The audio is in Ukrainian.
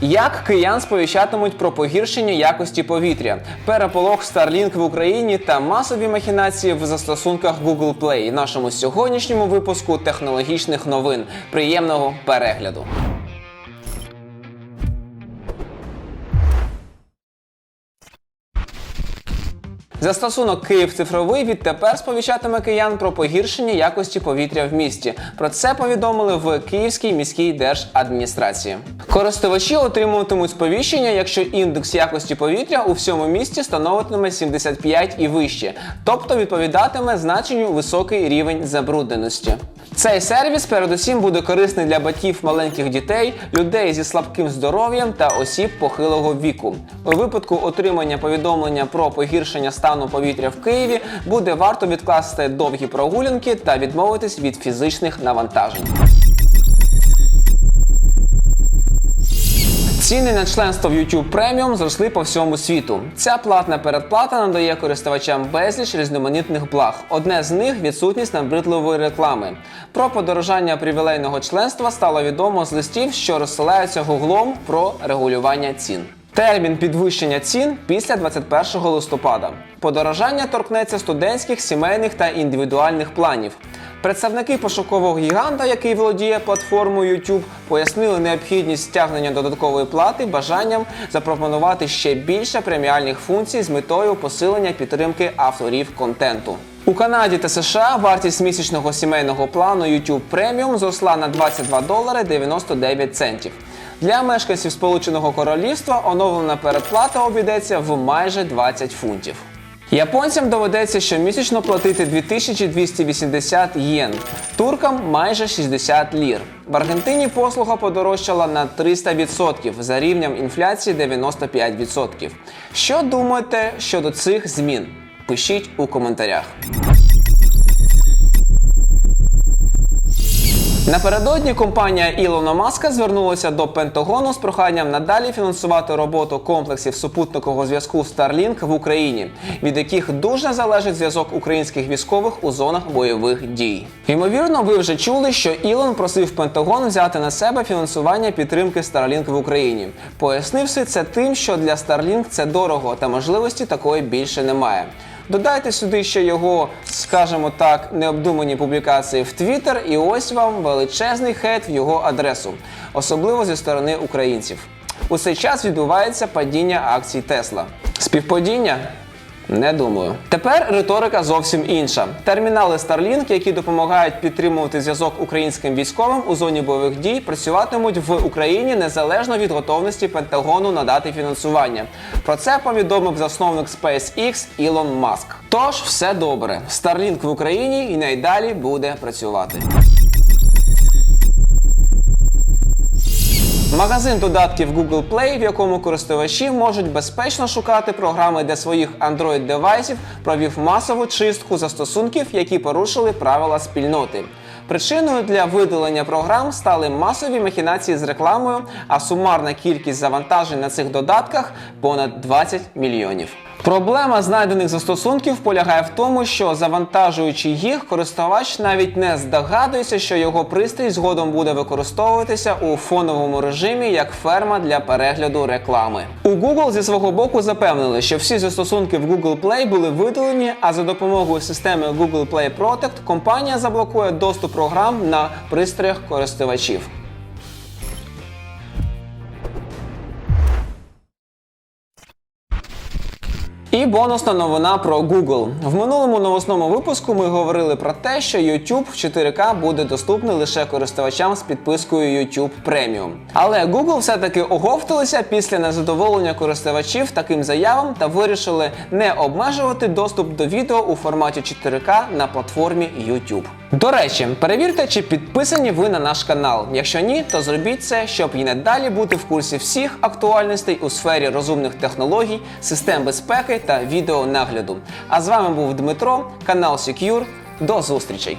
Як киян сповіщатимуть про погіршення якості повітря, переполох Starlink в Україні та масові махінації в застосунках Google Play нашому сьогоднішньому випуску технологічних новин. Приємного перегляду! Застосунок Київ цифровий відтепер сповіщатиме киян про погіршення якості повітря в місті. Про це повідомили в Київській міській держадміністрації. Користувачі отримуватимуть сповіщення, якщо індекс якості повітря у всьому місті становитиме 75 і вище, тобто відповідатиме значенню високий рівень забрудненості. Цей сервіс передусім буде корисний для батьків маленьких дітей, людей зі слабким здоров'ям та осіб похилого віку. У випадку отримання повідомлення про погіршення стану повітря в Києві буде варто відкласти довгі прогулянки та відмовитись від фізичних навантажень. Ціни на членство в YouTube Premium зросли по всьому світу. Ця платна передплата надає користувачам безліч різноманітних благ. Одне з них відсутність набридливої реклами. Про подорожання привілейного членства стало відомо з листів, що розсилаються гуглом про регулювання цін. Термін підвищення цін після 21 листопада. Подорожання торкнеться студентських, сімейних та індивідуальних планів. Представники пошукового гіганта, який володіє платформою YouTube, пояснили необхідність стягнення додаткової плати бажанням запропонувати ще більше преміальних функцій з метою посилення підтримки авторів контенту. У Канаді та США вартість місячного сімейного плану YouTube Premium зросла на 22 долари 99 центів. Для мешканців Сполученого Королівства оновлена передплата обійдеться в майже 20 фунтів. Японцям доведеться щомісячно платити 2280 єн, туркам майже 60 лір. В Аргентині послуга подорожчала на 300% за рівнем інфляції 95%. Що думаєте щодо цих змін? Пишіть у коментарях. Напередодні компанія Ілона Маска звернулася до Пентагону з проханням надалі фінансувати роботу комплексів супутникового зв'язку Starlink в Україні, від яких дуже залежить зв'язок українських військових у зонах бойових дій. Ймовірно, ви вже чули, що Ілон просив Пентагон взяти на себе фінансування підтримки Starlink в Україні. Пояснивши це тим, що для Starlink це дорого та можливості такої більше немає. Додайте сюди ще його, скажімо так, необдумані публікації в Твіттер, і ось вам величезний хейт в його адресу, особливо зі сторони українців. У цей час відбувається падіння акцій Тесла. Співпадіння? Не думаю. Тепер риторика зовсім інша. Термінали Starlink, які допомагають підтримувати зв'язок українським військовим у зоні бойових дій, працюватимуть в Україні незалежно від готовності Пентагону надати фінансування. Про це повідомив засновник SpaceX Ілон Маск. Тож все добре. Starlink в Україні і найдалі буде працювати. Магазин додатків Google Play, в якому користувачі можуть безпечно шукати програми для своїх Android девайсів, провів масову чистку застосунків, які порушили правила спільноти. Причиною для видалення програм стали масові махінації з рекламою, а сумарна кількість завантажень на цих додатках понад 20 мільйонів. Проблема знайдених застосунків полягає в тому, що завантажуючи їх, користувач навіть не здогадується, що його пристрій згодом буде використовуватися у фоновому режимі як ферма для перегляду реклами. У Google зі свого боку запевнили, що всі застосунки в Google Play були видалені, а за допомогою системи Google Play Protect компанія заблокує доступ програм на пристроях користувачів. І бонусна новина про Google. В минулому новосному випуску ми говорили про те, що YouTube в 4К буде доступний лише користувачам з підпискою YouTube Premium. Але Google все-таки оговталися після незадоволення користувачів таким заявам та вирішили не обмежувати доступ до відео у форматі 4К на платформі YouTube. До речі, перевірте, чи підписані ви на наш канал. Якщо ні, то зробіть це, щоб і надалі бути в курсі всіх актуальностей у сфері розумних технологій, систем безпеки та відеонагляду. А з вами був Дмитро, канал Secure. До зустрічей!